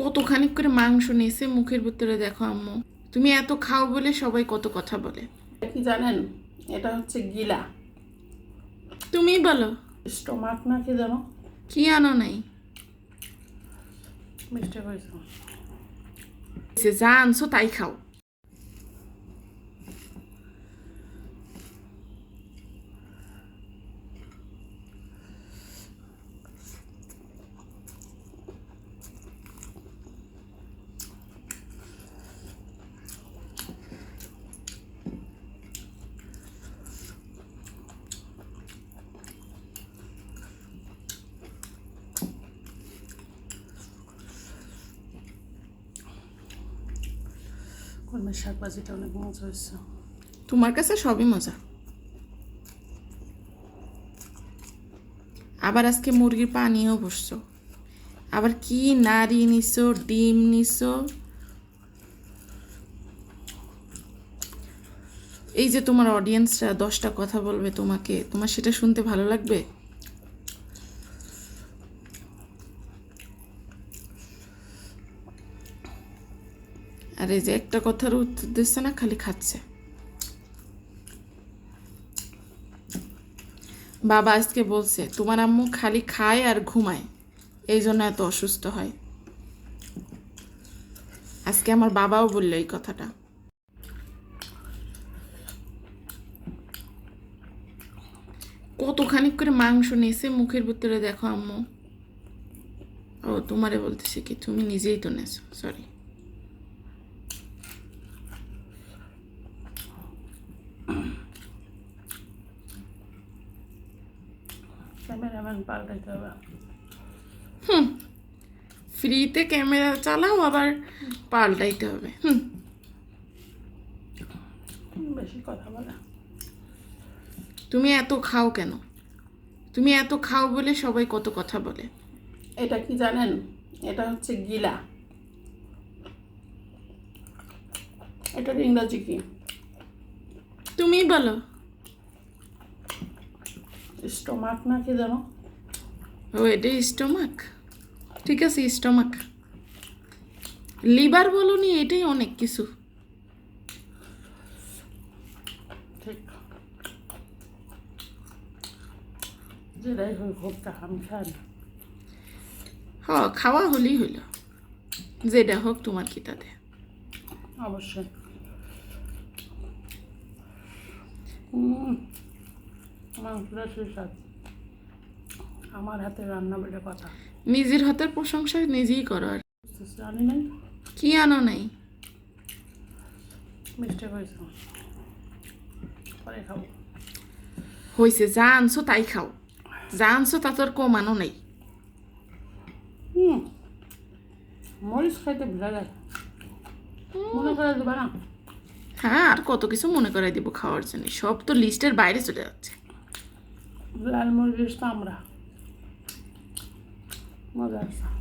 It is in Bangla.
কতখানি করে মাংস নিয়েছে মুখের ভিতরে দেখো আম্মু। তুমি এত খাও বলে সবাই কত কথা বলে। কি জানেন? এটা হচ্ছে গিলা। তুমি বলো। স্টোমাক না কি জানো? কি আনো নাই? মিষ্টি যা আনছো তাই খাও। কলমের শাক ভাজিটা অনেক মজা হয়েছে। তোমার কাছে সবই মজা। আবার আজকে মুরগির পানিও বসছো। আবার কি নাড়ি নিছো, ডিম নিছো? এই যে তোমার অডিয়েন্সরা দশটা কথা বলবে তোমাকে, তোমার সেটা শুনতে ভালো লাগবে? আর এই যে একটা কথার উত্তর দিচ্ছে না, খালি খাচ্ছে। বাবা আজকে বলছে, তোমার আম্মু খালি খায় আর ঘুমায়, এই জন্য এত অসুস্থ হয়। আজকে আমার বাবাও বলল এই কথাটা। কতখানি করে মাংস নিয়েছে মুখের ভিতরে, দেখো আম্মু। ও তোমারে বলতেছে কি, তুমি নিজেই তো নেছো সরি ক্যামেরাম্যান পাল্টাইতে হবে। হুম ফ্রিতে ক্যামেরা চালাও আবার পাল্টাইতে হবে। হুম। বেশি কথা বলে। তুমি এত খাও কেন? তুমি এত খাও বলে সবাই কত কথা বলে? এটা কি জানেন? এটা হচ্ছে গিলা। এটার ইংরাজি কি? তুমি বলো। স্টোমাক না কি জানো? ও এটা স্টোমাক? ঠিক আছে স্টোমাক। লিভার বলো নি এটাই অনেক কিছু। ঠিক। যেটাই হোক হোক তা আমি হ খাওয়া হলেই হইল। যেটা হোক তোমার কি তাতে অবশ্যই। হুম মাংসটা সুস্বাদ। আমার হাতে রান্না বলে কথা। নিজের হাতের প্রশংসা নিজেই করো আর। জানি নাই? কি আনো নাই? মিস্টেক হয়েছে। পরে খাব। হয়েছে যা আনছো তাই খাও। যা আনছো তা তোর কমানো নেই। হুম। মরিচ খাইতে ভুলে যায়। মনে করে দেবে না? হ্যাঁ আর কত কিছু মনে করাই দিব খাওয়ার জন্য। সব তো লিস্টের বাইরে চলে যাচ্ছে। লাল মুরগির চামড়া। মজা আছে